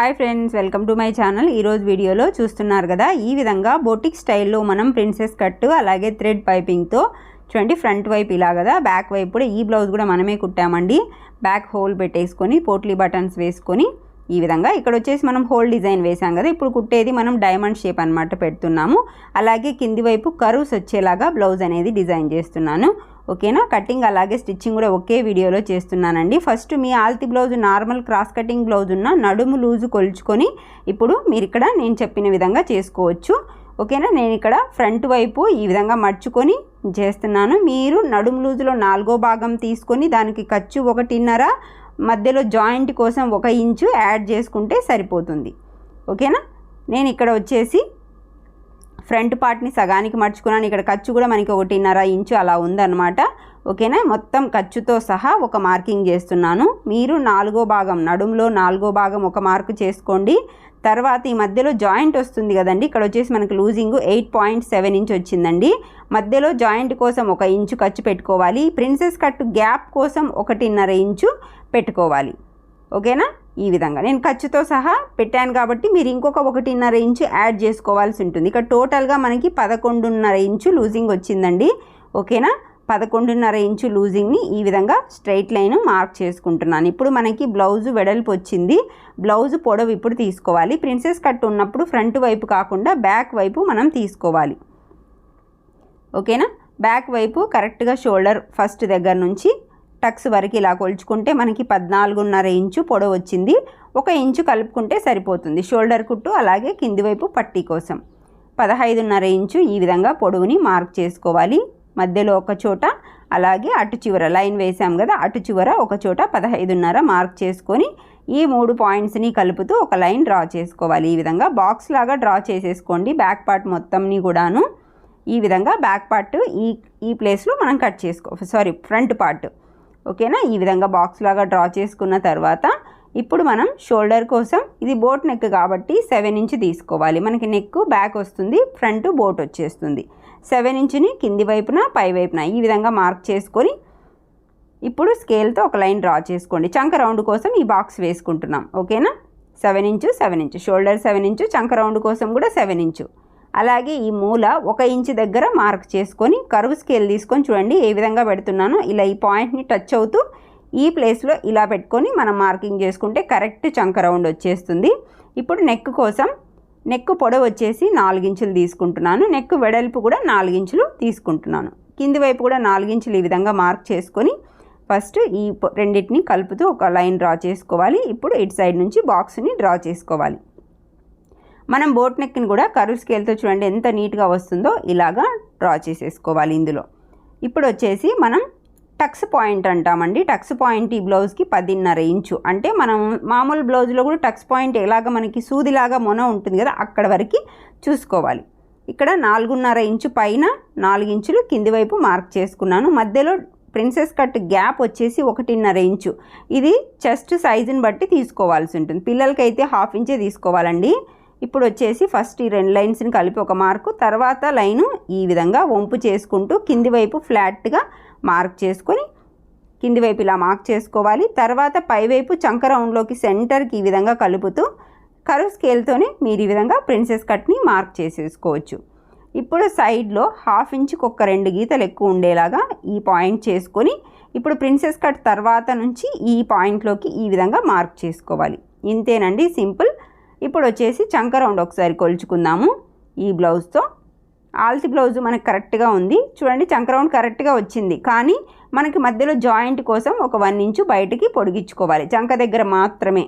Hi friends welcome to my channel. ఈరోజు వీడియోలో చూస్తున్నారు కదా ఈ విధంగా బొటిక్ స్టైల్లో మనం ప్రిన్సెస్ కట్ అలాగే థ్రెడ్ పైపింగ్తో చూడండి ఫ్రంట్ వైపు ఇలా కదా బ్యాక్ వైపు కూడా ఈ బ్లౌజ్ కూడా మనమే కుట్టామండి. బ్యాక్ హోల్ పెట్టేసుకొని పోట్లీ బటన్స్ వేసుకొని ఈ విధంగా ఇక్కడ వచ్చేసి మనం హోల్ డిజైన్ వేసాం కదా ఇప్పుడు కుట్టేది మనం డైమండ్ షేప్ అనమాట పెడుతున్నాము. అలాగే కింది వైపు కరువుస్ వచ్చేలాగా బ్లౌజ్ అనేది డిజైన్ చేస్తున్నాను. ఓకేనా? కటింగ్ అలాగే స్టిచ్చింగ్ కూడా ఒకే వీడియోలో చేస్తున్నానండి. ఫస్ట్ మీ ఆల్తి blouse normal cross cutting blouse ఉన్న నడుము లూజు కొలుచుకొని ఇప్పుడు మీరు ఇక్కడ నేను చెప్పిన విధంగా చేసుకోవచ్చు. ఓకేనా? నేను ఇక్కడ ఫ్రంట్ వైపు ఈ విధంగా మర్చుకొని చేస్తున్నాను. మీరు నడుము లూజులో నాలుగో భాగం తీసుకొని దానికి ఖర్చు ఒకటిన్నర మధ్యలో జాయింట్ కోసం ఒక ఇంచు యాడ్ చేసుకుంటే సరిపోతుంది. ఓకేనా? నేను ఇక్కడ వచ్చేసి ఫ్రంట్ పార్ట్ని సగానికి మర్చుకున్నాను ఇక్కడ ఖర్చు కూడా మనకి ఒకటిన్నర ఇంచు అలా ఉందన్నమాట. ఓకేనా? మొత్తం ఖర్చుతో సహా ఒక మార్కింగ్ చేస్తున్నాను. మీరు నాలుగో భాగం నడుములో నాలుగో భాగం ఒక మార్కు చేసుకోండి. తర్వాత ఈ మధ్యలో జాయింట్ వస్తుంది కదండి. ఇక్కడ వచ్చేసి మనకు loosing eight point seven inch వచ్చిందండి. మధ్యలో జాయింట్ కోసం ఒక ఇంచు ఖర్చు పెట్టుకోవాలి. ప్రిన్సెస్ కట్ గ్యాప్ కోసం ఒకటిన్నర ఇంచు పెట్టుకోవాలి. ఓకేనా? ఈ విధంగా. నేను ఖర్చుతో సహా పెట్టాను కాబట్టి మీరు ఇంకొక ఒకటిన్నర ఇంచు యాడ్ చేసుకోవాల్సి ఉంటుంది. ఇక్కడ టోటల్గా మనకి పదకొండున్నర ఇంచు లూజింగ్ వచ్చిందండి. ఓకేనా? పదకొండున్నర ఇంచు లూజింగ్ని ఈ విధంగా స్ట్రైట్ లైన్ మార్క్ చేసుకుంటున్నాను. ఇప్పుడు మనకి బ్లౌజ్ వెడల్పు వచ్చింది. బ్లౌజ్ పొడవు ఇప్పుడు తీసుకోవాలి. ప్రిన్సెస్ కట్ ఉన్నప్పుడు ఫ్రంట్ వైపు కాకుండా బ్యాక్ వైపు మనం తీసుకోవాలి. ఓకేనా? బ్యాక్ వైపు కరెక్ట్గా షోల్డర్ ఫస్ట్ దగ్గర నుంచి టక్స్ వరకు ఇలా కొలుచుకుంటే మనకి పద్నాలుగున్నర ఇంచు పొడవు వచ్చింది. ఒక ఇంచు కలుపుకుంటే సరిపోతుంది. షోల్డర్ కుట్టు అలాగే కింది వైపు పట్టీ కోసం. పదహైదున్నర ఇంచు ఈ విధంగా పొడవుని మార్క్ చేసుకోవాలి. మధ్యలో ఒక చోట అలాగే అటు చివర లైన్ వేసాం కదా అటు చివర ఒక చోట పదహైదున్నర మార్క్ చేసుకొని ఈ మూడు పాయింట్స్ని కలుపుతూ ఒక లైన్ డ్రా చేసుకోవాలి. ఈ విధంగా బాక్స్ లాగా డ్రా చేసేసుకోండి. బ్యాక్ పార్ట్ మొత్తంని కూడాను. ఈ విధంగా బ్యాక్ పార్ట్ ఈ ఈ ప్లేస్లో మనం కట్ చేసుకో సారీ ఫ్రంట్ పార్ట్. ఓకేనా? ఈ విధంగా బాక్స్ లాగా డ్రా చేసుకున్న తర్వాత ఇప్పుడు మనం షోల్డర్ కోసం ఇది బోట్ నెక్ కాబట్టి సెవెన్ ఇంచ్ తీసుకోవాలి. మనకి నెక్ బ్యాక్ వస్తుంది ఫ్రంట్ బోట్ వచ్చేస్తుంది. సెవెన్ ఇంచుని కింది వైపున పై వైపున ఈ విధంగా మార్క్ చేసుకొని ఇప్పుడు స్కేల్తో ఒక లైన్ డ్రా చేసుకోండి. చంక రౌండ్ కోసం ఈ బాక్స్ వేసుకుంటున్నాం. ఓకేనా? Seven inch seven inch shoulder seven inch చంక రౌండ్ కోసం కూడా సెవెన్ ఇంచు అలాగే ఈ మూల ఒక ఇంచు దగ్గర మార్క్ చేసుకొని కరువు స్కేల్ తీసుకొని చూడండి ఏ విధంగా పెడుతున్నానో. ఇలా ఈ పాయింట్ని టచ్ అవుతూ ఈ ప్లేస్లో ఇలా పెట్టుకొని మనం మార్కింగ్ చేసుకుంటే కరెక్ట్ చంక రౌండ్ వచ్చేస్తుంది. ఇప్పుడు నెక్ కోసం నెక్ పొడవు వచ్చేసి నాలుగించులు తీసుకుంటున్నాను. నెక్ వెడల్పు కూడా నాలుగించులు తీసుకుంటున్నాను. కింది వైపు కూడా నాలుగించులు ఈ విధంగా మార్క్ చేసుకొని ఫస్ట్ ఈ రెండింటిని కలుపుతూ ఒక లైన్ డ్రా చేసుకోవాలి. ఇప్పుడు ఇటు సైడ్ నుంచి బాక్స్ని డ్రా చేసుకోవాలి. మనం బోట్ నెక్ని కూడా కరువు స్కేల్తో చూడండి ఎంత నీట్గా వస్తుందో ఇలాగా డ్రా చేసేసుకోవాలి ఇందులో. ఇప్పుడు వచ్చేసి మనం టక్స్ పాయింట్ అంటామండి. టక్స్ పాయింట్ ఈ బ్లౌజ్కి పదిన్నర ఇంచు. అంటే మనం మామూలు బ్లౌజ్లో కూడా టక్స్ పాయింట్ ఎలాగ మనకి సూదిలాగా మొన ఉంటుంది కదా అక్కడ వరకు చూసుకోవాలి. ఇక్కడ నాలుగున్నర ఇంచు పైన నాలుగు ఇంచులు కింది వైపు మార్క్ చేసుకున్నాను. మధ్యలో ప్రిన్సెస్ కట్ గ్యాప్ వచ్చేసి ఒకటిన్నర ఇంచు. ఇది చెస్ట్ సైజుని బట్టి తీసుకోవాల్సి ఉంటుంది. పిల్లలకైతే హాఫ్ ఇంచే తీసుకోవాలండి. ఇప్పుడు వచ్చేసి ఫస్ట్ ఈ రెండు లైన్స్ని కలిపి ఒక మార్కు తర్వాత లైను ఈ విధంగా వంపు చేసుకుంటూ కింది వైపు ఫ్లాట్గా మార్క్ చేసుకొని కింది వైపు ఇలా మార్క్ చేసుకోవాలి. తర్వాత పైవైపు చంక రౌండ్లోకి సెంటర్కి ఈ విధంగా కలుపుతూ కరువు స్కేల్తోనే మీరు ఈ విధంగా ప్రిన్సెస్ కట్ని మార్క్ చేసేసుకోవచ్చు. ఇప్పుడు సైడ్లో హాఫ్ ఇంచుకి ఒక రెండు గీతలు ఎక్కువ ఉండేలాగా ఈ పాయింట్ చేసుకొని ఇప్పుడు ప్రిన్సెస్ కట్ తర్వాత నుంచి ఈ పాయింట్లోకి ఈ విధంగా మార్క్ చేసుకోవాలి. ఇంతేనండి సింపుల్ ఇప్పుడు వచ్చేసి చంక రౌండ్ ఒకసారి కొలుచుకుందాము. ఈ బ్లౌజ్తో ఆల్తి బ్లౌజ్ మనకు కరెక్ట్గా ఉంది. చూడండి చంక రౌండ్ కరెక్ట్గా వచ్చింది. కానీ మనకి మధ్యలో జాయింట్ కోసం ఒక వన్ ఇంచు బయటికి పొడిగించుకోవాలి. చంక దగ్గర మాత్రమే.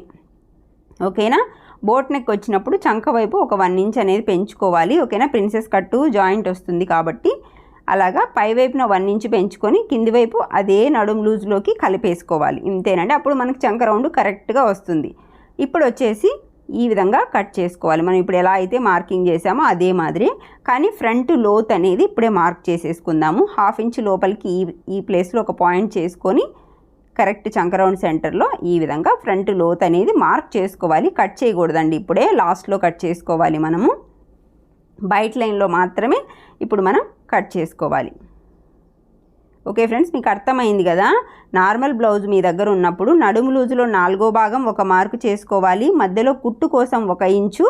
ఓకేనా? బోట్ నెక్ వచ్చినప్పుడు చంక వైపు ఒక వన్ ఇంచ్ అనేది పెంచుకోవాలి. ఓకేనా? ప్రిన్సెస్ కట్టు జాయింట్ వస్తుంది కాబట్టి. అలాగా పై వైపున వన్ ఇంచ్ పెంచుకొని కింది వైపు అదే నడుం లూజ్లోకి కలిపేసుకోవాలి. ఇంతేనండి. అప్పుడు మనకి చంక రౌండ్ కరెక్ట్గా వస్తుంది. ఇప్పుడు వచ్చేసి ఈ విధంగా కట్ చేసుకోవాలి. మనం ఇప్పుడు ఎలా అయితే మార్కింగ్ చేసామో అదే మాదిరి. కానీ ఫ్రంట్ లోత్ అనేది ఇప్పుడే మార్క్ చేసేసుకుందాము. హాఫ్ ఇంచ్ లోపలికి ఈ ఈ ప్లేస్లో ఒక పాయింట్ చేసుకొని కరెక్ట్ చంకరౌండ్ సెంటర్లో ఈ విధంగా ఫ్రంట్ లోత్ అనేది మార్క్ చేసుకోవాలి. కట్ చేయకూడదండి ఇప్పుడే. లాస్ట్లో కట్ చేసుకోవాలి మనము. బయట లైన్లో మాత్రమే ఇప్పుడు మనం కట్ చేసుకోవాలి. ఓకే ఫ్రెండ్స్ మీకు అర్థమైంది కదా? నార్మల్ బ్లౌజ్ మీ దగ్గర ఉన్నప్పుడు నడుము లూజులో నాలుగో భాగం ఒక మార్కు చేసుకోవాలి మధ్యలో కుట్టు కోసం ఒక ఇంచు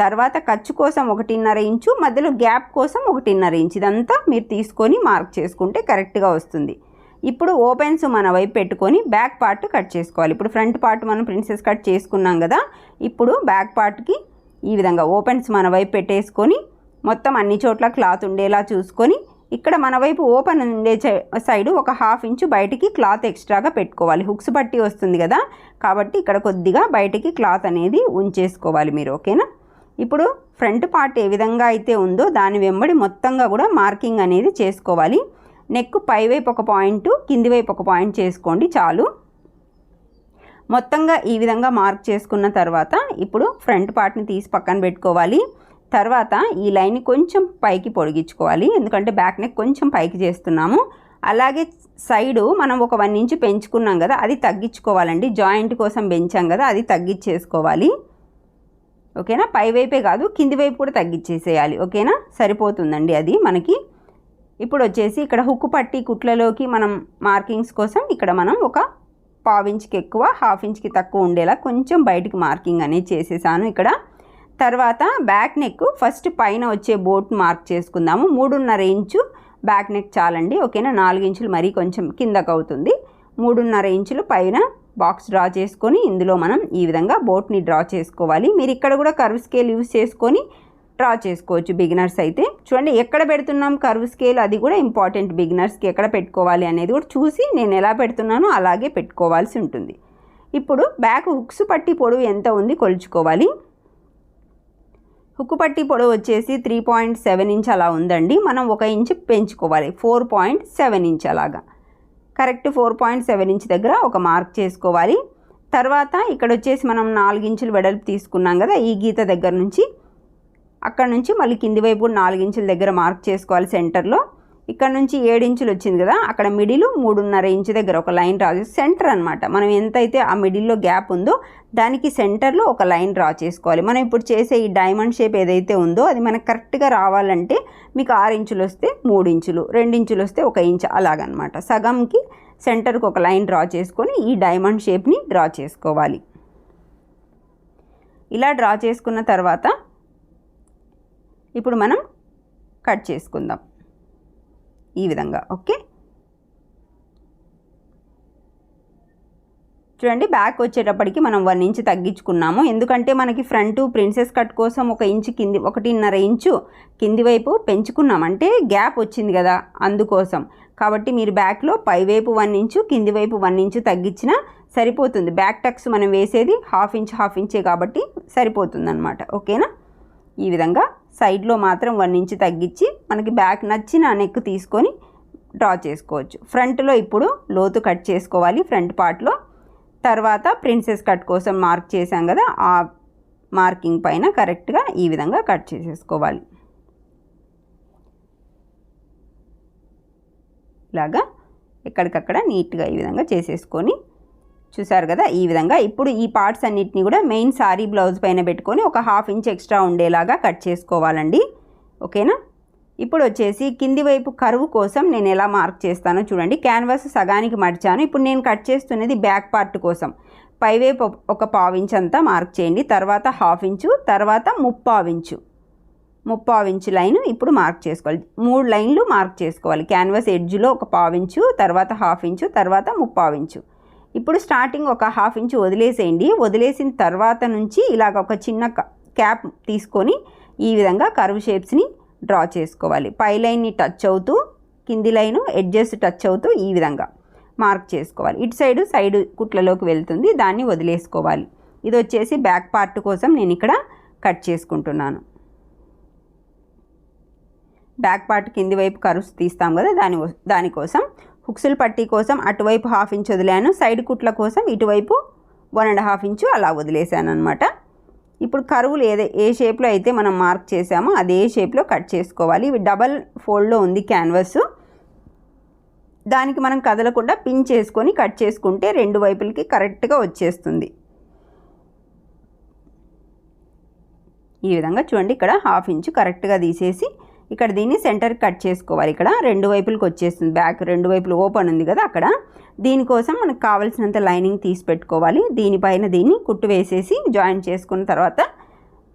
తర్వాత ఖర్చు కోసం ఒకటిన్నర ఇంచు మధ్యలో గ్యాప్ కోసం ఒకటిన్నర ఇంచు. ఇదంతా మీరు తీసుకొని మార్క్ చేసుకుంటే కరెక్ట్గా వస్తుంది. ఇప్పుడు ఓపెన్స్ మన వైపు పెట్టుకొని బ్యాక్ పార్ట్ కట్ చేసుకోవాలి. ఇప్పుడు ఫ్రంట్ పార్ట్ మనం ప్రిన్సెస్ కట్ చేసుకున్నాం కదా? ఇప్పుడు బ్యాక్ పార్ట్కి ఈ విధంగా ఓపెన్స్ మన వైపు పెట్టేసుకొని మొత్తం అన్ని చోట్ల క్లాత్ ఉండేలా చూసుకొని ఇక్కడ మన వైపు ఓపెన్ ఉండే సైడ్ ఒక హాఫ్ ఇంచు బయటికి క్లాత్ ఎక్స్ట్రాగా పెట్టుకోవాలి. హుక్స్ పట్టి వస్తుంది కదా. కాబట్టి ఇక్కడ కొద్దిగా బయటికి క్లాత్ అనేది ఉంచేసుకోవాలి మీరు ఓకేనా? ఇప్పుడు ఫ్రంట్ పార్ట్ ఏ విధంగా అయితే ఉందో దాని వెంబడి మొత్తంగా కూడా మార్కింగ్ అనేది చేసుకోవాలి. నెక్ పైవైపు ఒక పాయింట్ కింది వైపు ఒక పాయింట్ చేసుకోండి చాలు. మొత్తంగా ఈ విధంగా మార్క్ చేసుకున్న తర్వాత ఇప్పుడు ఫ్రంట్ పార్ట్ని తీసి పక్కన పెట్టుకోవాలి. తర్వాత ఈ లైన్ని కొంచెం పైకి పొడిగించుకోవాలి. ఎందుకంటే బ్యాక్ నెక్ కొంచెం పైకి చేస్తున్నాము. అలాగే సైడు మనం ఒక వన్ ఇంచ్ పెంచుకున్నాం కదా అది తగ్గించుకోవాలండి. జాయింట్ కోసం పెంచాం కదా అది తగ్గించేసుకోవాలి. ఓకేనా? పై వైపే కాదు కింది వైపు కూడా తగ్గించేసేయాలి. ఓకేనా? సరిపోతుందండి అది మనకి. ఇప్పుడు వచ్చేసి ఇక్కడ హుక్కు పట్టి కుట్లలోకి మనం మార్కింగ్స్ కోసం ఇక్కడ మనం ఒక పావు ఇంచ్కి ఎక్కువ హాఫ్ ఇంచ్కి తక్కువ ఉండేలా కొంచెం బయటికి మార్కింగ్ అనేది చేసేసాను ఇక్కడ. తర్వాత బ్యాక్ నెక్ ఫస్ట్ పైన వచ్చే బోట్ మార్క్ చేసుకుందాము. మూడున్నర ఇంచు బ్యాక్ నెక్ చాలండి. ఓకేనా? నాలుగు ఇంచులు మరీ కొంచెం కిందకు అవుతుంది. మూడున్నర ఇంచులు పైన బాక్స్ డ్రా చేసుకొని ఇందులో మనం ఈ విధంగా బోట్ని డ్రా చేసుకోవాలి. మీరు ఇక్కడ కూడా కర్వ్ స్కేల్ యూస్ చేసుకొని డ్రా చేసుకోవచ్చు బిగినర్స్ అయితే. చూడండి ఎక్కడ పెడుతున్నాం కర్వ్ స్కేల్? అది కూడా ఇంపార్టెంట్ బిగినర్స్కి ఎక్కడ పెట్టుకోవాలి అనేది కూడా చూసి నేను ఎలా పెడుతున్నానో అలాగే పెట్టుకోవాల్సి ఉంటుంది. ఇప్పుడు బ్యాక్ హుక్స్ పట్టి పొడవు ఎంత ఉంది కొలుచుకోవాలి. హుక్కుపట్టి పొడవు వచ్చేసి త్రీ పాయింట్ సెవెన్ ఇంచ్ అలా ఉందండి. మనం ఒక ఇంచ్ పెంచుకోవాలి. ఫోర్ పాయింట్ సెవెన్ ఇంచ్ అలాగా. Correct four point seven inch దగ్గర ఒక మార్క్ చేసుకోవాలి. తర్వాత ఇక్కడ వచ్చేసి మనం నాలుగించులు వెడల్పు తీసుకున్నాం కదా ఈ గీత దగ్గర నుంచి. అక్కడ నుంచి మళ్ళీ కింది వైపు నాలుగించుల దగ్గర మార్క్ చేసుకోవాలి సెంటర్లో ఇక్కడ నుంచి ఏడు ఇంచులు వచ్చింది కదా అక్కడ మిడిల్ మూడున్నర ఇంచు దగ్గర ఒక లైన్ డ్రా చేసి సెంటర్ అనమాట మనం ఎంతైతే ఆ మిడిల్లో గ్యాప్ ఉందో దానికి సెంటర్లో ఒక లైన్ డ్రా చేసుకోవాలి. మనం ఇప్పుడు చేసే ఈ డైమండ్ షేప్ ఏదైతే ఉందో అది మనకు కరెక్ట్గా రావాలంటే మీకు ఆరు ఇంచులు వస్తే మూడు ఇంచులు రెండు ఇంచులు వస్తే ఒక ఇంచు అలాగనమాట సగంకి సెంటర్కి ఒక లైన్ డ్రా చేసుకొని ఈ డైమండ్ షేప్ని డ్రా చేసుకోవాలి. ఇలా డ్రా చేసుకున్న తర్వాత ఇప్పుడు మనం కట్ చేసుకుందాం. ఈ విధంగా ఓకే? చూడండి బ్యాక్ వచ్చేటప్పటికి మనం వన్ ఇంచ్ తగ్గించుకున్నాము. ఎందుకంటే మనకి ఫ్రంట్ ప్రిన్సెస్ కట్ కోసం ఒక ఇంచు కింది ఒకటిన్నర ఇంచు కింది వైపు పెంచుకున్నాం. అంటే గ్యాప్ వచ్చింది కదా అందుకోసం. కాబట్టి మీరు బ్యాక్లో పైవైపు వన్ ఇంచు కింది వైపు వన్ ఇంచు తగ్గించినా సరిపోతుంది. బ్యాక్ టక్స్ మనం వేసేది హాఫ్ ఇంచ్ హాఫ్ ఇంచే కాబట్టి సరిపోతుంది అనమాట ఓకేనా? ఈ విధంగా సైడ్లో మాత్రం వన్ ఇంచ్ తగ్గించి మనకి బ్యాక్ నచ్చిన నెక్ తీసుకొని డ్రా చేసుకోవచ్చు. ఫ్రంట్లో ఇప్పుడు లోతు కట్ చేసుకోవాలి ఫ్రంట్ పార్ట్లో. తర్వాత ప్రిన్సెస్ కట్ కోసం మార్క్ చేసాం కదా ఆ మార్కింగ్ పైన కరెక్ట్గా ఈ విధంగా కట్ చేసేసుకోవాలి. ఇలాగా ఎక్కడికక్కడ నీట్గా ఈ విధంగా చేసేసుకొని చూసారు కదా? ఈ విధంగా. ఇప్పుడు ఈ పార్ట్స్ అన్నిటిని కూడా మెయిన్ సారీ బ్లౌజ్ పైన పెట్టుకొని ఒక హాఫ్ ఇంచ్ ఎక్స్ట్రా ఉండేలాగా కట్ చేసుకోవాలండి. ఓకేనా? ఇప్పుడు వచ్చేసి కింది వైపు కరువు కోసం నేను ఎలా మార్క్ చేస్తానో చూడండి. క్యాన్వాస్ సగానికి మడిచాను. ఇప్పుడు నేను కట్ చేస్తున్నది బ్యాక్ పార్ట్ కోసం. పైవైపు ఒక పావించ్ అంతా మార్క్ చేయండి. తర్వాత హాఫ్ ఇంచు తర్వాత ముప్పావించు ముప్పావించు లైన్ ఇప్పుడు మార్క్ చేసుకోవాలి. మూడు లైన్లు మార్క్ చేసుకోవాలి. క్యాన్వాస్ ఎడ్జ్లో ఒక పావించు తర్వాత హాఫ్ ఇంచు తర్వాత ముప్పావించు ఇప్పుడు స్టార్టింగ్ ఒక హాఫ్ ఇంచ్ వదిలేసేయండి. వదిలేసిన తర్వాత నుంచి ఇలాగ ఒక చిన్న క్యాప్ తీసుకొని ఈ విధంగా కర్వ్ షేప్స్ని డ్రా చేసుకోవాలి. పై లైన్ని టచ్ అవుతూ కింది లైను ఎడ్జెస్ టచ్ అవుతూ ఈ విధంగా మార్క్ చేసుకోవాలి. ఇటు సైడు సైడ్ కుట్లలోకి వెళ్తుంది. దాన్ని వదిలేసుకోవాలి. ఇది వచ్చేసి బ్యాక్ పార్ట్ కోసం నేను ఇక్కడ కట్ చేసుకుంటున్నాను. బ్యాక్ పార్ట్ కింది వైపు కరువు తీస్తాం కదా దాని దానికోసం హుక్సుల పట్టీ కోసం అటువైపు హాఫ్ ఇంచ్ వదిలాను. సైడ్ కుట్ల కోసం ఇటువైపు వన్ అండ్ హాఫ్ ఇంచు అలా వదిలేసాను అనమాట ఇప్పుడు కరువులు ఏదే ఏ షేప్లో అయితే మనం మార్క్ చేసామో అదే షేప్లో కట్ చేసుకోవాలి. ఇవి డబల్ ఫోల్డ్లో ఉంది క్యాన్వస్. దానికి మనం కదలకుండా పిన్ చేసుకొని కట్ చేసుకుంటే రెండు వైపులకి కరెక్ట్గా వచ్చేస్తుంది. ఈ విధంగా చూడండి ఇక్కడ హాఫ్ ఇంచు కరెక్ట్గా తీసేసి ఇక్కడ దీన్ని సెంటర్ కట్ చేసుకోవాలి. ఇక్కడ రెండు వైపులకు వచ్చేస్తుంది బ్యాక్ రెండు వైపులు ఓపెన్ ఉంది కదా అక్కడ. దీనికోసం మనకు కావాల్సినంత లైనింగ్ తీసి పెట్టుకోవాలి. దీనిపైన దీన్ని కుట్టు వేసేసి జాయిన్ చేసుకున్న తర్వాత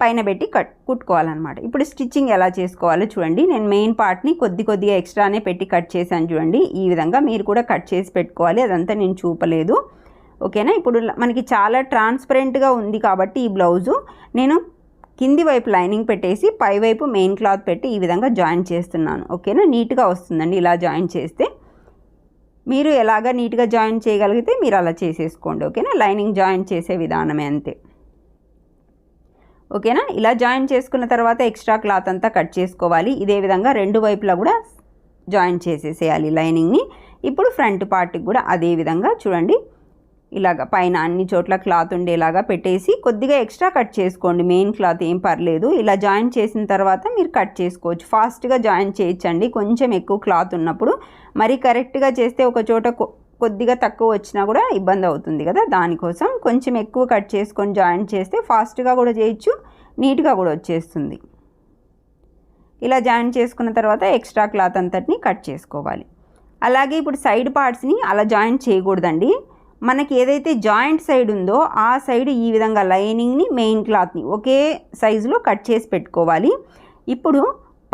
పైన పెట్టి కట్ కుట్టుకోవాలన్నమాట. ఇప్పుడు స్టిచ్చింగ్ ఎలా చేసుకోవాలో చూడండి. నేను మెయిన్ పార్ట్ని కొద్ది కొద్దిగా ఎక్స్ట్రానే పెట్టి కట్ చేశాను చూడండి. ఈ విధంగా మీరు కూడా కట్ చేసి పెట్టుకోవాలి. అదంతా నేను చూపలేదు. ఓకేనా? ఇప్పుడు మనకి చాలా ట్రాన్స్పరెంట్గా ఉంది కాబట్టి ఈ బ్లౌజు. నేను కింది వైపు లైనింగ్ పెట్టేసి పై వైపు మెయిన్ క్లాత్ పెట్టి ఈ విధంగా జాయిన్ చేస్తున్నాను. ఓకేనా? నీట్గా వస్తుందండి ఇలా జాయిన్ చేస్తే. మీరు ఎలాగ నీట్గా జాయిన్ చేయగలిగితే మీరు అలా చేసేసుకోండి. ఓకేనా? లైనింగ్ జాయిన్ చేసే విధానమే అంతే. ఓకేనా? ఇలా జాయిన్ చేసుకున్న తర్వాత ఎక్స్ట్రా క్లాత్ అంతా కట్ చేసుకోవాలి. ఇదే విధంగా రెండు వైపులా కూడా జాయిన్ చేసేసేయాలి లైనింగ్ని. ఇప్పుడు ఫ్రంట్ పార్ట్కి కూడా అదే విధంగా చూడండి. ఇలాగ పైన అన్ని చోట్ల క్లాత్ ఉండేలాగా పెట్టేసి కొద్దిగా ఎక్స్ట్రా కట్ చేసుకోండి. మెయిన్ క్లాత్ ఏం పర్లేదు. ఇలా జాయిన్ చేసిన తర్వాత మీరు కట్ చేసుకోవచ్చు. ఫాస్ట్గా జాయిన్ చేయొచ్చండి. కొంచెం ఎక్కువ క్లాత్ ఉన్నప్పుడు. మరి కరెక్ట్గా చేస్తే ఒక చోట కొద్దిగా తక్కువ వచ్చినా కూడా ఇబ్బంది అవుతుంది కదా. దానికోసం కొంచెం ఎక్కువ కట్ చేసుకొని జాయిన్ చేస్తే ఫాస్ట్గా కూడా చేయొచ్చు. నీట్గా కూడా వచ్చేస్తుంది. ఇలా జాయిన్ చేసుకున్న తర్వాత ఎక్స్ట్రా క్లాత్ అంతటిని కట్ చేసుకోవాలి. అలాగే ఇప్పుడు సైడ్ పార్ట్స్ని అలా జాయిన్ చేయకూడదండి. మనకి ఏదైతే జాయింట్ సైడ్ ఉందో ఆ సైడ్ ఈ విధంగా లైనింగ్ని మెయిన్ క్లాత్ని ఒకే సైజులో కట్ చేసి పెట్టుకోవాలి. ఇప్పుడు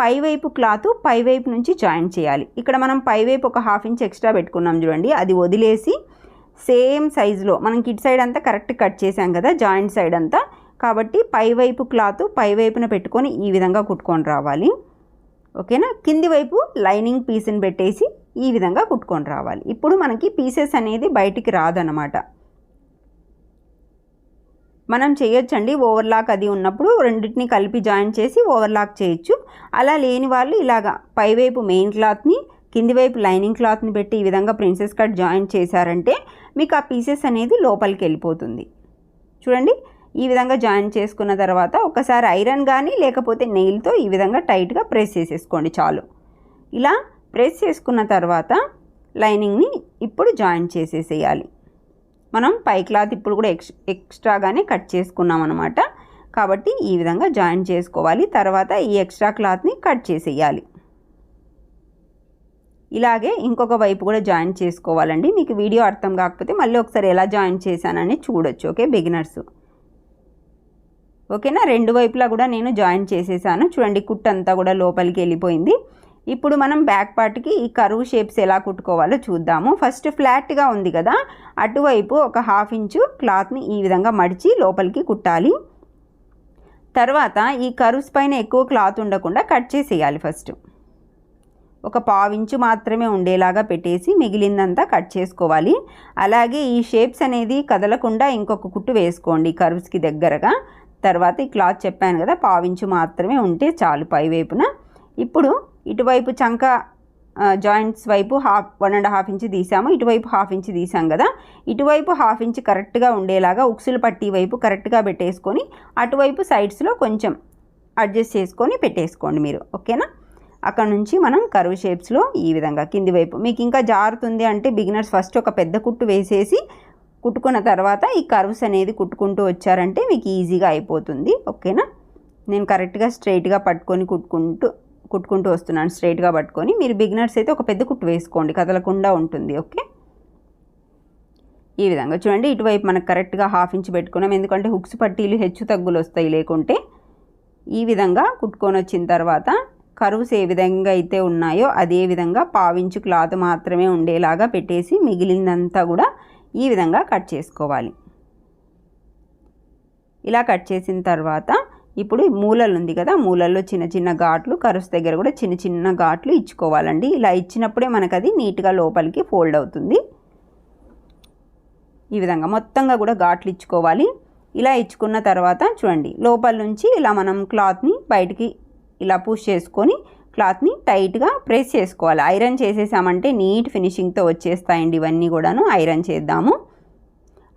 పైవైపు క్లాత్ పైవైపు నుంచి జాయింట్ చేయాలి. ఇక్కడ మనం పైవైపు ఒక హాఫ్ ఇంచ్ ఎక్స్ట్రా పెట్టుకున్నాం చూడండి అది వదిలేసి సేమ్ సైజులో మనం కిట్ సైడ్ అంతా కరెక్ట్ కట్ చేసాం కదా జాయింట్ సైడ్ అంతా. కాబట్టి పైవైపు క్లాత్ పైవైపున పెట్టుకొని ఈ విధంగా కుట్టుకొని రావాలి. ఓకేనా? కింది వైపు లైనింగ్ పీస్ని పెట్టేసి ఈ విధంగా కుట్టుకొని రావాలి. ఇప్పుడు మనకి పీసెస్ అనేది బయటికి రాదనమాట మనం చేయొచ్చండి. ఓవర్లాక్ అది ఉన్నప్పుడు రెండింటిని కలిపి జాయిన్ చేసి ఓవర్లాక్ చేయొచ్చు. అలా లేని వాళ్ళు ఇలాగా పైవైపు మెయిన్ క్లాత్ని కింది వైపు లైనింగ్ క్లాత్ని పెట్టి ఈ విధంగా ప్రిన్సెస్ కట్ జాయిన్ చేశారంటే మీకు ఆ పీసెస్ అనేది లోపలికి వెళ్ళిపోతుంది. చూడండి. ఈ విధంగా జాయిన్ చేసుకున్న తర్వాత ఒకసారి ఐరన్ కానీ లేకపోతే నెయిల్తో ఈ విధంగా టైట్గా ప్రెస్ చేసేసుకోండి చాలు. ఇలా ప్రెస్ చేసుకున్న తర్వాత లైనింగ్ని ఇప్పుడు జాయిన్ చేసేసేయాలి. మనం పై క్లాత్ ఇప్పుడు కూడా ఎక్స్ ఎక్స్ట్రాగానే కట్ చేసుకున్నాం అనమాట కాబట్టి ఈ విధంగా జాయిన్ చేసుకోవాలి. తర్వాత ఈ ఎక్స్ట్రా క్లాత్ని కట్ చేసేయాలి. ఇలాగే ఇంకొక వైపు కూడా జాయిన్ చేసుకోవాలండి. మీకు వీడియో అర్థం కాకపోతే మళ్ళీ ఒకసారి ఎలా జాయిన్ చేశానని చూడొచ్చు. Okay beginners. ఓకేనా? రెండు వైపులా కూడా నేను జాయిన్ చేసేసాను. చూడండి కుట్టంతా కూడా లోపలికి వెళ్ళిపోయింది. ఇప్పుడు మనం బ్యాక్ పార్ట్కి ఈ కరువు షేప్స్ ఎలా కుట్టుకోవాలో చూద్దాము. ఫస్ట్ ఫ్లాట్గా ఉంది కదా అటువైపు ఒక హాఫ్ ఇంచు క్లాత్ని ఈ విధంగా మడిచి లోపలికి కుట్టాలి. తర్వాత ఈ కరువుస్ పైన ఎక్కువ క్లాత్ ఉండకుండా కట్ చేసేయాలి ఫస్ట్ ఒక పావించు మాత్రమే ఉండేలాగా పెట్టేసి మిగిలిందంతా కట్ చేసుకోవాలి. అలాగే ఈ షేప్స్ అనేది కదలకుండా ఇంకొక కుట్టు వేసుకోండి కర్వ్స్కి దగ్గరగా. తర్వాత ఈ క్లాత్ చెప్పాను కదా పావించు మాత్రమే ఉంటే చాలు పై వైపున. ఇప్పుడు ఇటువైపు చంక జాయింట్స్ వైపు half one and half inch తీసాము. ఇటువైపు హాఫ్ ఇంచ్ తీసాం కదా. ఇటువైపు హాఫ్ ఇంచ్ కరెక్ట్గా ఉండేలాగా ఉక్సులు పట్టి వైపు కరెక్ట్గా పెట్టేసుకొని అటువైపు సైడ్స్లో కొంచెం అడ్జస్ట్ చేసుకొని పెట్టేసుకోండి మీరు. ఓకేనా? అక్కడ నుంచి మనం కరువు షేప్స్లో ఈ విధంగా కింది వైపు. మీకు ఇంకా జారుతుంది అంటే బిగినర్స్ ఫస్ట్ ఒక పెద్ద కుట్టు వేసేసి కుట్టుకున్న తర్వాత ఈ కర్వ్స్ అనేది కుట్టుకుంటూ వచ్చారంటే మీకు ఈజీగా అయిపోతుంది. ఓకేనా? నేను కరెక్ట్గా స్ట్రైట్గా పట్టుకొని కుట్టుకుంటూ కుట్టుకుంటూ వస్తున్నాను స్ట్రైట్గా పట్టుకొని. మీరు బిగినర్స్ అయితే ఒక పెద్ద కుట్టు వేసుకోండి కదలకుండా ఉంటుంది ఓకే? ఈ విధంగా చూడండి ఇటువైపు మనకు కరెక్ట్గా హాఫ్ ఇంచ్ పెట్టుకున్నాం. ఎందుకంటే హుక్స్ పట్టీలు హెచ్చు తగ్గులు వస్తాయి లేకుంటే. ఈ విధంగా కుట్టుకొని వచ్చిన తర్వాత కరువుస్ ఏ విధంగా అయితే ఉన్నాయో అదే విధంగా పావించు క్లాత్ మాత్రమే ఉండేలాగా పెట్టేసి మిగిలిందంతా కూడా ఈ విధంగా కట్ చేసుకోవాలి. ఇలా కట్ చేసిన తర్వాత ఇప్పుడు మూలలు ఉంది కదా మూలల్లో చిన్న చిన్న ఘాట్లు కరుస్ దగ్గర కూడా చిన్న చిన్న ఘాట్లు ఇచ్చుకోవాలండి. ఇలా ఇచ్చినప్పుడే మనకు అది నీట్గా లోపలికి ఫోల్డ్ అవుతుంది. ఈ విధంగా మొత్తంగా కూడా ఘాట్లు ఇచ్చుకోవాలి. ఇలా ఇచ్చుకున్న తర్వాత చూడండి లోపల నుంచి ఇలా మనం క్లాత్ని బయటికి ఇలా పుష్ చేసుకొని క్లాత్ని టైట్గా ప్రెస్ చేసుకోవాలి. ఐరన్ చేసేసామంటే నీట్ ఫినిషింగ్తో వచ్చేస్తాయండి ఇవన్నీ కూడాను. ఐరన్ చేద్దాము.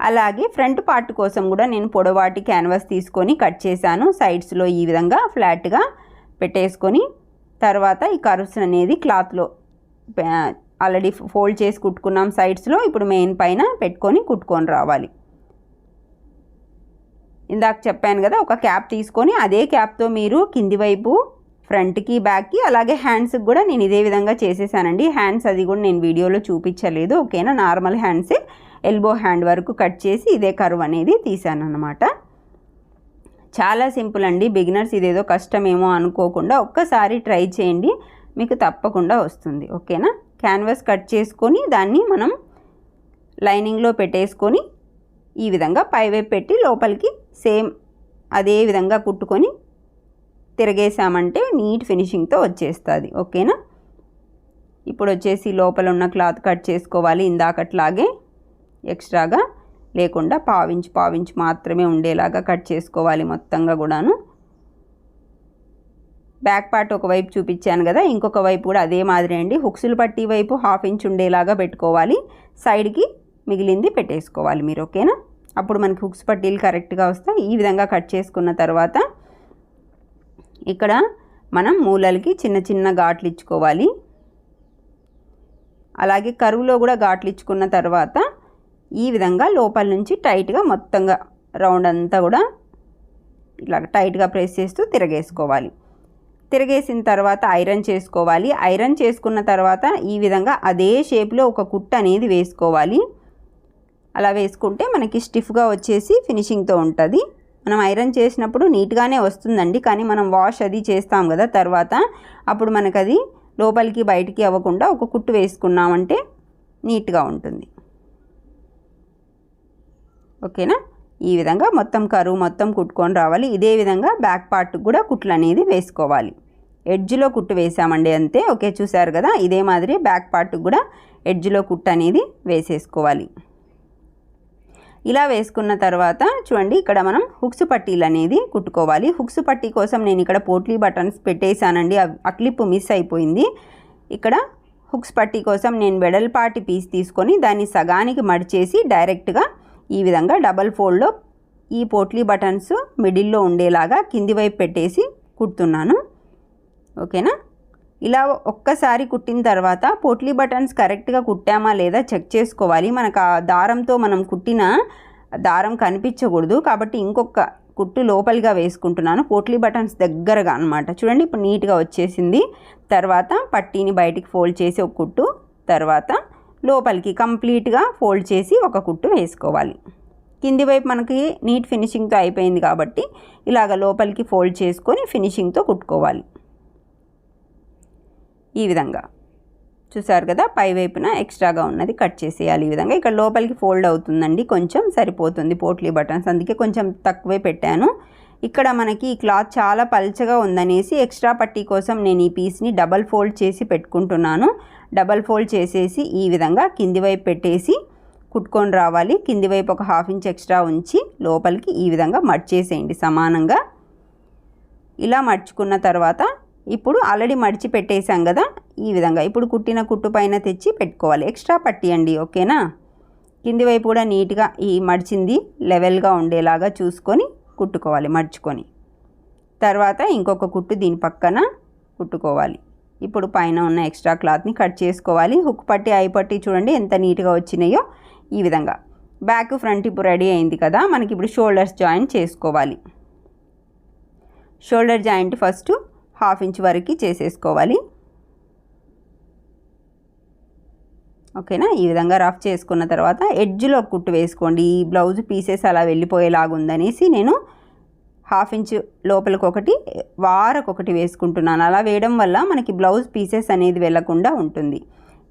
అలాగే ఫ్రంట్ పార్ట్ కోసం కూడా నేను పొడవాటి క్యాన్వాస్ తీసుకొని కట్ చేశాను. సైడ్స్లో ఈ విధంగా ఫ్లాట్గా పెట్టేసుకొని తర్వాత ఈ కర్వ్స్ అనేది క్లాత్లో ఆల్రెడీ ఫోల్డ్ చేసి కుట్టుకున్నాం సైడ్స్లో ఇప్పుడు మెయిన్ పైన పెట్టుకొని కుట్టుకొని రావాలి. ఇందాక చెప్పాను కదా ఒక క్యాప్ తీసుకొని అదే క్యాప్తో మీరు కింది వైపు ఫ్రంట్కి బ్యాక్కి అలాగే హ్యాండ్స్కి కూడా నేను ఇదే విధంగా చేసేసానండి. హ్యాండ్స్ అది కూడా నేను వీడియోలో చూపించలేదు ఓకేనా? నార్మల్ హ్యాండ్సే ఎల్బో హ్యాండ్ వరకు కట్ చేసి ఇదే కర్వ్ అనేది తీసాను అనమాట చాలా సింపుల్ అండి. బిగినర్స్ ఇదేదో కష్టమేమో అనుకోకుండా ఒక్కసారి ట్రై చేయండి. మీకు తప్పకుండా వస్తుంది. ఓకేనా? క్యాన్వాస్ కట్ చేసుకొని దాన్ని మనం లైనింగ్లో పెట్టేసుకొని ఈ విధంగా పైవైపు పెట్టి లోపలికి సేమ్ అదే విధంగా కుట్టుకొని తిరగేసామంటే నీట్ ఫినిషింగ్తో వచ్చేస్తుంది. ఓకేనా? ఇప్పుడు వచ్చేసి లోపల ఉన్న క్లాత్ కట్ చేసుకోవాలి. ఇందాకట్లాగే ఎక్స్ట్రాగా లేకుండా పావించి పావించి మాత్రమే ఉండేలాగా కట్ చేసుకోవాలి మొత్తంగా కూడాను. బ్యాక్ పార్ట్ ఒకవైపు చూపించాను కదా ఇంకొక వైపు కూడా అదే మాదిరి అండి. హుక్సులు పట్టి వైపు హాఫ్ ఇంచ్ ఉండేలాగా పెట్టుకోవాలి. సైడ్కి మిగిలింది పెట్టేసుకోవాలి మీరు ఓకేనా? అప్పుడు మనకి హుక్స్ పట్టీలు కరెక్ట్గా వస్తాయి. ఈ విధంగా కట్ చేసుకున్న తర్వాత ఇక్కడ మనం మూలలకి చిన్న చిన్న ఘాట్లు ఇచ్చుకోవాలి. అలాగే కరువులో కూడా ఘాట్లు ఇచ్చుకున్న తర్వాత ఈ విధంగా లోపల నుంచి టైట్గా మొత్తంగా రౌండ్ అంతా కూడా ఇట్లా టైట్గా ప్రెస్ చేస్తూ తిరగేసుకోవాలి. తిరగేసిన తర్వాత ఐరన్ చేసుకోవాలి. ఐరన్ చేసుకున్న తర్వాత ఈ విధంగా అదే షేప్లో ఒక కుట్ట అనేది వేసుకోవాలి. అలా వేసుకుంటే మనకి స్టిఫ్గా వచ్చేసి ఫినిషింగ్తో ఉంటుంది. మనం ఐరన్ చేసినప్పుడు నీట్గానే వస్తుందండి. కానీ మనం వాష్ అది చేస్తాం కదా తర్వాత అప్పుడు మనకు అది లోపలికి బయటికి అవ్వకుండా ఒక కుట్టు వేసుకున్నామంటే నీట్గా ఉంటుంది. ఓకేనా? ఈ విధంగా మొత్తం కరువు మొత్తం కుట్టుకొని రావాలి. ఇదే విధంగా బ్యాక్ పార్ట్ కూడా కుట్లు అనేది వేసుకోవాలి. ఎడ్జ్లో కుట్టు వేసామండి అంతే. ఓకే చూసారు కదా? ఇదే మాదిరి బ్యాక్ పార్ట్ కూడా ఎడ్జ్లో కుట్టు అనేది వేసేసుకోవాలి. ఇలా వేసుకున్న తర్వాత చూడండి ఇక్కడ మనం హుక్స్ పట్టీలు అనేది కుట్టుకోవాలి. హుక్స్ పట్టీ కోసం నేను ఇక్కడ పోట్లీ బటన్స్ పెట్టేశానండి. ఆ క్లిప్ మిస్ అయిపోయింది. ఇక్కడ హుక్స్ పట్టీ కోసం నేను వెడల్పాటి పీస్ తీసుకొని దాన్ని సగానికి మడిచేసి డైరెక్ట్గా ఈ విధంగా డబల్ ఫోల్డ్లో ఈ పోట్లీ బటన్స్ మిడిల్లో ఉండేలాగా కింది వైపు పెట్టేసి కుడుతున్నాను. ఓకేనా? ఇలా ఒక్కసారి కుట్టిన తర్వాత పోట్లీ బటన్స్ కరెక్ట్గా కుట్టామా లేదా చెక్ చేసుకోవాలి. మనకు ఆ దారంతో మనం కుట్టిన దారం కనిపించకూడదు. కాబట్టి ఇంకొక కుట్టు లోపలిగా వేసుకుంటున్నాను. పోట్లీ బటన్స్ దగ్గరగా అనమాట చూడండి ఇప్పుడు నీట్గా వచ్చేసింది. తర్వాత పట్టీని బయటికి ఫోల్డ్ చేసి ఒక కుట్టు. తర్వాత లోపలికి కంప్లీట్గా ఫోల్డ్ చేసి ఒక కుట్టు వేసుకోవాలి. కింది వైపు మనకి నీట్ ఫినిషింగ్తో అయిపోయింది కాబట్టి ఇలాగ లోపలికి ఫోల్డ్ చేసుకొని ఫినిషింగ్తో కుట్టుకోవాలి. ఈ విధంగా. చూసారు కదా? పై వైపున ఎక్స్ట్రాగా ఉన్నది కట్ చేసేయాలి ఈ విధంగా. ఇక్కడ లోపలికి ఫోల్డ్ అవుతుందండి. కొంచెం సరిపోతుంది పోట్లీ బటన్స్. అందుకే కొంచెం తక్కువే పెట్టాను. ఇక్కడ మనకి ఈ క్లాత్ చాలా పల్చగా ఉందనేసి ఎక్స్ట్రా పట్టీ కోసం నేను ఈ పీస్ని డబల్ ఫోల్డ్ చేసి పెట్టుకుంటున్నాను. డబల్ ఫోల్డ్ చేసేసి ఈ విధంగా కింది వైపు పెట్టేసి కుట్టుకొని రావాలి. కింది వైపు ఒక హాఫ్ ఇంచ్ ఎక్స్ట్రా ఉంచి లోపలికి ఈ విధంగా మడ్చేసేయండి సమానంగా. ఇలా మడుచుకున్న తర్వాత ఇప్పుడు ఆల్రెడీ మడిచి పెట్టేశాం కదా ఈ విధంగా ఇప్పుడు కుట్టిన కుట్టు పైన తెచ్చి పెట్టుకోవాలి. ఎక్స్ట్రా పట్టియండి ఓకేనా? కింది వైపు కూడా నీట్గా ఈ మడిచింది లెవెల్గా ఉండేలాగా చూసుకొని కుట్టుకోవాలి మడుచుకొని తర్వాత ఇంకొక కుట్టు దీని పక్కన కుట్టుకోవాలి. ఇప్పుడు పైన ఉన్న ఎక్స్ట్రా క్లాత్ని కట్ చేసుకోవాలి. హుక్ పట్టి ఐ పట్టి చూడండి ఎంత నీట్గా వచ్చినాయో ఈ విధంగా. బ్యాక్ ఫ్రంట్ ఇప్పుడు రెడీ అయింది కదా మనకి ఇప్పుడు షోల్డర్స్ జాయింట్ చేసుకోవాలి. Shoulder joint first half inch వరకు చేసేసుకోవాలి. ఓకేనా? ఈ విధంగా రఫ్ చేసుకున్న తర్వాత ఎడ్జ్లో కుట్టు వేసుకోండి. ఈ బ్లౌజ్ పీసెస్ అలా వెళ్ళిపోయేలాగా ఉందనేసి నేను హాఫ్ ఇంచ్ లోపలికి ఒకటి వారకొకటి వేసుకుంటున్నాను. అలా వేయడం వల్ల మనకి బ్లౌజ్ పీసెస్ అనేది వెళ్ళకుండా ఉంటుంది.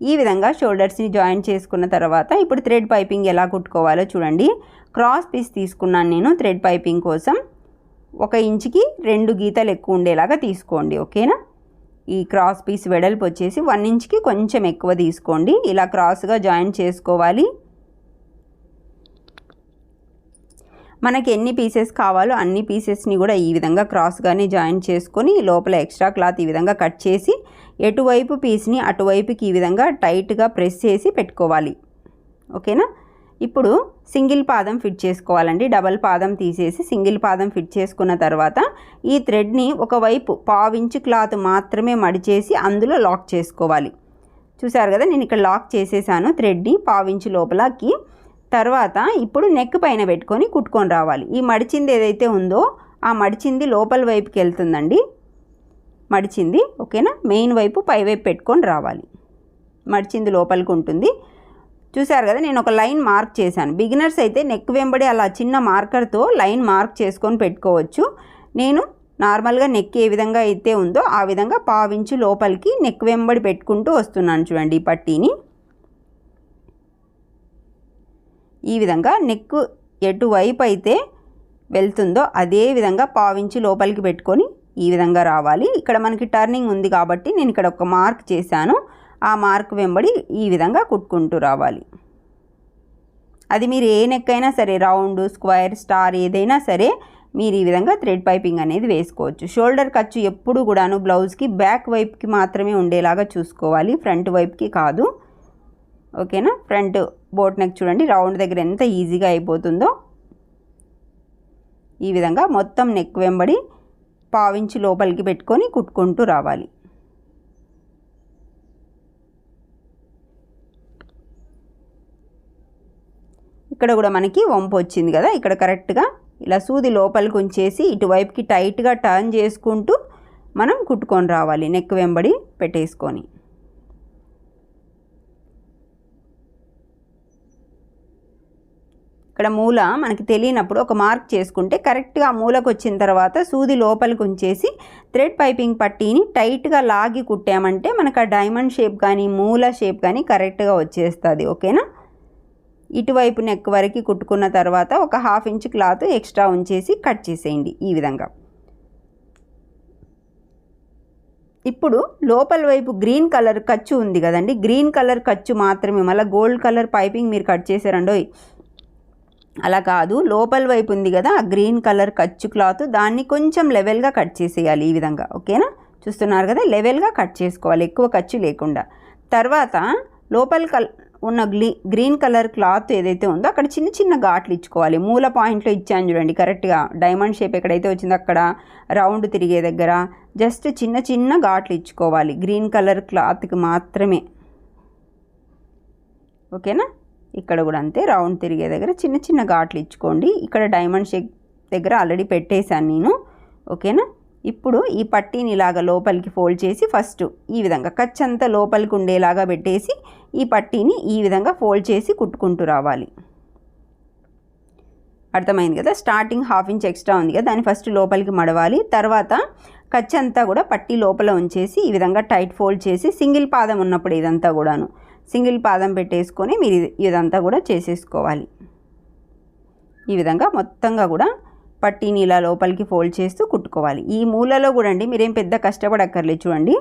ఈ విధంగా షోల్డర్స్ని జాయిన్ చేసుకున్న తర్వాత ఇప్పుడు థ్రెడ్ పైపింగ్ ఎలా కుట్టుకోవాలో చూడండి. క్రాస్ పీస్ తీసుకున్నాను నేను థ్రెడ్ పైపింగ్ కోసం. ఒక ఇంచుకి రెండు గీతలు ఎక్కువ ఉండేలాగా తీసుకోండి. ఓకేనా? ఈ క్రాస్ పీస్ వెడల్పు వచ్చేసి వన్ ఇంచ్కి కొంచెం ఎక్కువ తీసుకోండి. ఇలా క్రాస్గా జాయిన్ చేసుకోవాలి. మనకి ఎన్ని పీసెస్ కావాలో అన్ని పీసెస్ని కూడా ఈ విధంగా క్రాస్గానే జాయిన్ చేసుకొని లోపల ఎక్స్ట్రా క్లాత్ ఈ విధంగా కట్ చేసి ఎటువైపు పీస్ని అటువైపుకి ఈ విధంగా టైట్గా ప్రెస్ చేసి పెట్టుకోవాలి. ఓకేనా? ఇప్పుడు సింగిల్ పాదం ఫిట్ చేసుకోవాలండి. డబల్ పాదం తీసేసి సింగిల్ పాదం ఫిట్ చేసుకున్న తర్వాత ఈ థ్రెడ్ని ఒకవైపు పావించి క్లాత్ మాత్రమే మడిచేసి అందులో లాక్ చేసుకోవాలి. చూసారు కదా నేను ఇక్కడ లాక్ చేసేసాను థ్రెడ్ని పావించి లోపలకి. తర్వాత ఇప్పుడు నెక్ పైన పెట్టుకొని కుట్టుకొని రావాలి. ఈ మడిచింది ఏదైతే ఉందో ఆ మడిచింది లోపల వైపుకి వెళ్తుందండి. మడిచింది ఓకేనా? మెయిన్ వైపు పై వైపు పెట్టుకొని రావాలి. మడిచింది లోపలికి ఉంటుంది. చూశారు కదా నేను ఒక లైన్ మార్క్ చేశాను. బిగినర్స్ అయితే నెక్ వెంబడి అలా చిన్న మార్కర్తో లైన్ మార్క్ చేసుకొని పెట్టుకోవచ్చు. నేను నార్మల్గా నెక్ ఏ విధంగా అయితే ఉందో ఆ విధంగా పావించు లోపలికి నెక్ వెంబడి పెట్టుకుంటూ వస్తున్నాను చూడండి ఈ పట్టీని. ఈ విధంగా నెక్ ఎటువైపు అయితే వెళ్తుందో అదే విధంగా పావించి లోపలికి పెట్టుకొని ఈ విధంగా రావాలి. ఇక్కడ మనకి టర్నింగ్ ఉంది కాబట్టి నేను ఇక్కడ ఒక మార్క్ చేశాను. ఆ మార్క్ వెంబడి ఈ విధంగా కుట్టుకుంటూ రావాలి. అది మీరు ఏ నెక్ అయినా సరే రౌండ్ స్క్వేర్ స్టార్ ఏదైనా సరే మీరు ఈ విధంగా థ్రెడ్ పైపింగ్ అనేది వేసుకోవచ్చు. షోల్డర్ ఖర్చు ఎప్పుడు కూడాను బ్లౌజ్కి బ్యాక్ వైపుకి మాత్రమే ఉండేలాగా చూసుకోవాలి. ఫ్రంట్ వైపుకి కాదు. ఓకేనా? ఫ్రంట్ బోట్ నెక్ చూడండి రౌండ్ దగ్గర ఎంత ఈజీగా అయిపోతుందో. ఈ విధంగా మొత్తం నెక్ వెంబడి పావించి లోపలికి పెట్టుకొని కుట్టుకుంటూ రావాలి. ఇక్కడ కూడా మనకి వంపు వచ్చింది కదా. ఇక్కడ కరెక్ట్గా ఇలా సూది లోపలికి ఉంచేసి ఇటువైపుకి టైట్గా టర్న్ చేసుకుంటూ మనం కుట్టుకొని రావాలి. నెక్ వెంబడి పెట్టేసుకొని. ఇక్కడ మూల మనకి తెలియనప్పుడు ఒక మార్క్ చేసుకుంటే కరెక్ట్గా ఆ మూలకు వచ్చిన తర్వాత సూది లోపలికి ఉంచేసి థ్రెడ్ పైపింగ్ పట్టీని టైట్గా లాగి కుట్టామంటే మనకు ఆ డైమండ్ షేప్ కానీ మూల షేప్ కానీ కరెక్ట్గా వచ్చేస్తుంది. ఓకేనా? ఇటువైపు నెక్ వరకు కుట్టుకున్న తర్వాత ఒక హాఫ్ ఇంచ్ క్లాత్ ఎక్స్ట్రా ఉంచేసి కట్ చేసేయండి ఈ విధంగా. ఇప్పుడు లోపల వైపు గ్రీన్ కలర్ ఖర్చు ఉంది కదండి. గ్రీన్ కలర్ ఖర్చు మాత్రమే మళ్ళీ గోల్డ్ కలర్ పైపింగ్ మీరు కట్ చేశారండోయ్ అలా కాదు లోపల వైపు ఉంది కదా ఆ గ్రీన్ కలర్ ఖర్చు క్లాత్ దాన్ని కొంచెం లెవెల్గా కట్ చేసేయాలి ఈ విధంగా ఓకేనా చూస్తున్నారు కదా లెవెల్గా కట్ చేసుకోవాలి ఎక్కువ ఖర్చు లేకుండా. తర్వాత లోపల కల్ ఉన్న గ్లీ గ్రీన్ కలర్ క్లాత్ ఏదైతే ఉందో అక్కడ చిన్న చిన్న ఘాట్లు ఇచ్చుకోవాలి. మూల పాయింట్లో ఇచ్చాను చూడండి కరెక్ట్గా. డైమండ్ షేప్ ఎక్కడైతే వచ్చిందో అక్కడ రౌండ్ తిరిగే దగ్గర జస్ట్ చిన్న చిన్న ఘాట్లు ఇచ్చుకోవాలి. గ్రీన్ కలర్ క్లాత్కి మాత్రమే. ఓకేనా? ఇక్కడ కూడా అంతే రౌండ్ తిరిగే దగ్గర చిన్న చిన్న ఘాట్లు ఇచ్చుకోండి. ఇక్కడ డైమండ్ షేప్ దగ్గర ఆల్రెడీ పెట్టేశాను నేను. ఓకేనా? ఇప్పుడు ఈ పట్టీని ఇలాగ లోపలికి ఫోల్డ్ చేసి ఫస్ట్ ఈ విధంగా కచ్చంతా లోపలికి ఉండేలాగా పెట్టేసి ఈ పట్టీని ఈ విధంగా ఫోల్డ్ చేసి కుట్టుకుంటూ రావాలి. అర్థమైంది కదా? స్టార్టింగ్ హాఫ్ ఇంచ్ ఎక్స్ట్రా ఉంది కదా? దాన్ని ఫస్ట్ లోపలికి మడవాలి. తర్వాత కచ్చంతా కూడా పట్టీ లోపల ఉంచేసి ఈ విధంగా టైట్ ఫోల్డ్ చేసి సింగిల్ పాదం ఉన్నప్పుడు ఇదంతా కూడాను. సింగిల్ పాదం పెట్టేసుకొని మీరు ఇదంతా కూడా చేసేసుకోవాలి. ఈ విధంగా మొత్తంగా కూడా పట్టీని ఇలా లోపలికి ఫోల్డ్ చేస్తూ కుట్టుకోవాలి. ఈ మూలలో కూడా అండి మీరేం పెద్ద కష్టపడక్కర్లేదు చూడండి.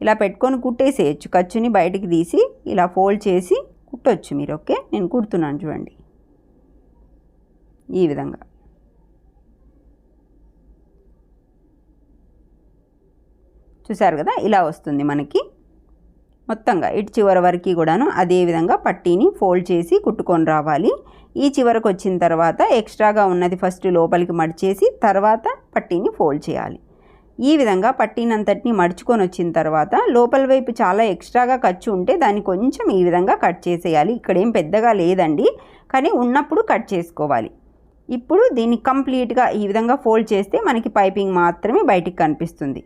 ఇలా పెట్టుకొని కుట్టేసేయచ్చు. ఖర్చుని బయటికి తీసి ఇలా ఫోల్డ్ చేసి కుట్టొచ్చు మీరు ఓకే? నేను కుడుతున్నాను చూడండి. ఈ విధంగా. చూసారు కదా? ఇలా వస్తుంది మనకి. మొత్తంగా ఇటు చివరి వరకు కూడాను అదే విధంగా పట్టీని ఫోల్డ్ చేసి కుట్టుకొని రావాలి. ఈ చివరకు వచ్చిన తర్వాత ఎక్స్ట్రాగా ఉన్నది ఫస్ట్ లోపలికి మడిచేసి తర్వాత పట్టీని ఫోల్డ్ చేయాలి. ఈ విధంగా పట్టినంతటిని మడుచుకొని వచ్చిన తర్వాత లోపల వైపు చాలా ఎక్స్ట్రాగా ఖర్చు ఉంటే దాన్ని కొంచెం ఈ విధంగా కట్ చేసేయాలి. ఇక్కడేం పెద్దగా లేదండి కానీ ఉన్నప్పుడు కట్ చేసుకోవాలి. ఇప్పుడు దీన్ని కంప్లీట్గా ఈ విధంగా ఫోల్డ్ చేస్తే మనకి పైపింగ్ మాత్రమే బయటికి కనిపిస్తుంది.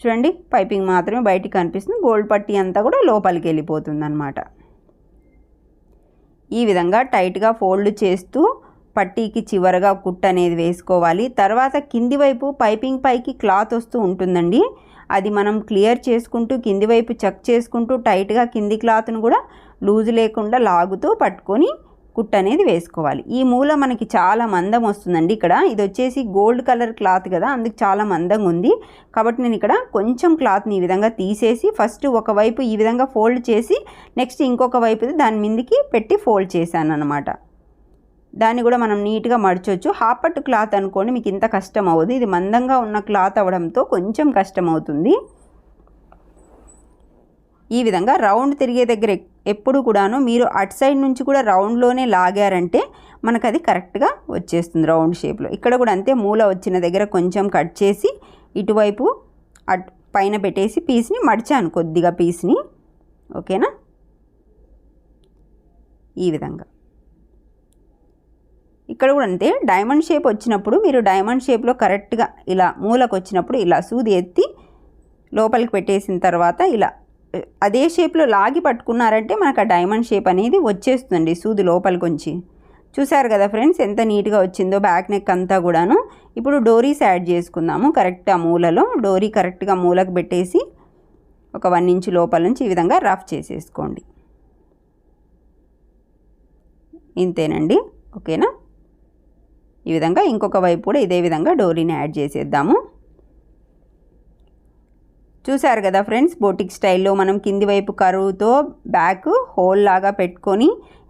చూడండి పైపింగ్ మాత్రమే బయటికి కనిపిస్తుంది. గోల్డ్ పట్టీ అంతా కూడా లోపలికి వెళ్ళిపోతుంది అనమాట ఈ విధంగా టైట్గా ఫోల్డ్ చేస్తూ పట్టీకి చివరగా కుట్ అనేది వేసుకోవాలి. తర్వాత కింది వైపు పైపింగ్ పైకి క్లాత్ వస్తూ ఉంటుందండి. అది మనం క్లియర్ చేసుకుంటూ కింది వైపు చెక్ చేసుకుంటూ టైట్గా కింది క్లాత్ను కూడా లూజ్ లేకుండా లాగుతూ పట్టుకొని కుట్ అనేది వేసుకోవాలి. ఈ మూల మనకి చాలా మందం వస్తుందండి ఇక్కడ. ఇది వచ్చేసి గోల్డ్ కలర్ క్లాత్ కదా అందుకు చాలా మందంగా ఉంది. కాబట్టి నేను ఇక్కడ కొంచెం క్లాత్ని ఈ విధంగా తీసేసి ఫస్ట్ ఒకవైపు ఈ విధంగా ఫోల్డ్ చేసి నెక్స్ట్ ఇంకొక వైపు దాని మీదకి పెట్టి ఫోల్డ్ చేశాను అనమాట దాన్ని కూడా మనం నీట్గా మడచొచ్చు. హాపట్ క్లాత్ అనుకోండి మీకు ఇంత కష్టం అవ్వదు ఇది మందంగా ఉన్న క్లాత్ అవడంతో కొంచెం కష్టం అవుతుంది ఈ విధంగా రౌండ్ తిరిగే దగ్గర ఎప్పుడు కూడాను మీరు అటు సైడ్ నుంచి కూడా రౌండ్లోనే లాగారంటే మనకు అది కరెక్ట్గా వచ్చేస్తుంది రౌండ్ షేప్లో. ఇక్కడ కూడా అంతే మూల వచ్చిన దగ్గర కొంచెం కట్ చేసి ఇటువైపు అట్ పైన పెట్టేసి పీస్ని మడిచాను కొద్దిగా పీస్ని. ఓకేనా? ఈ విధంగా. ఇక్కడ కూడా అంతే. డైమండ్ షేప్ వచ్చినప్పుడు మీరు డైమండ్ షేప్లో కరెక్ట్గా ఇలా మూలకు వచ్చినప్పుడు ఇలా సూది ఎత్తి లోపలికి పెట్టేసిన తర్వాత ఇలా అదే షేప్లో లాగి పట్టుకున్నారంటే మనకు ఆ డైమండ్ షేప్ అనేది వచ్చేస్తుంది సూది లోపలికి ఉంచి చూసారు కదా ఫ్రెండ్స్ ఎంత నీట్గా వచ్చిందో బ్యాక్ నెక్ అంతా కూడాను. ఇప్పుడు డోరీస్ యాడ్ చేసుకుందాము. కరెక్ట్ ఆ మూలలో డోరీ కరెక్ట్గా మూలకు పెట్టేసి ఒక వన్ ఇంచ్ లోపల నుంచి ఈ విధంగా రఫ్ చేసేసుకోండి. ఇంతేనండి. ఓకేనా? ఈ విధంగా ఇంకొక వైపు కూడా ఇదే విధంగా డోరీని యాడ్ చేసేద్దాము. చూసారు కదా ఫ్రెండ్స్ బోటిక్ స్టైల్లో మనం కింది వైపు కరువుతో బ్యాక్ హోల్ లాగా పెట్టుకొని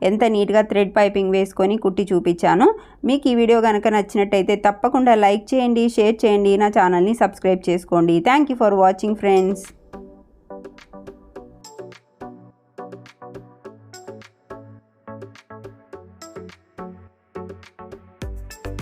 ఎంత నీట్గా థ్రెడ్ పైపింగ్ వేసుకొని కుట్టి చూపించాను. మీకు ఈ వీడియో కనుక నచ్చినట్టయితే తప్పకుండా లైక్ చేయండి షేర్ చేయండి నా ఛానల్ని సబ్స్క్రైబ్ చేసుకోండి. Thank you for watching friends.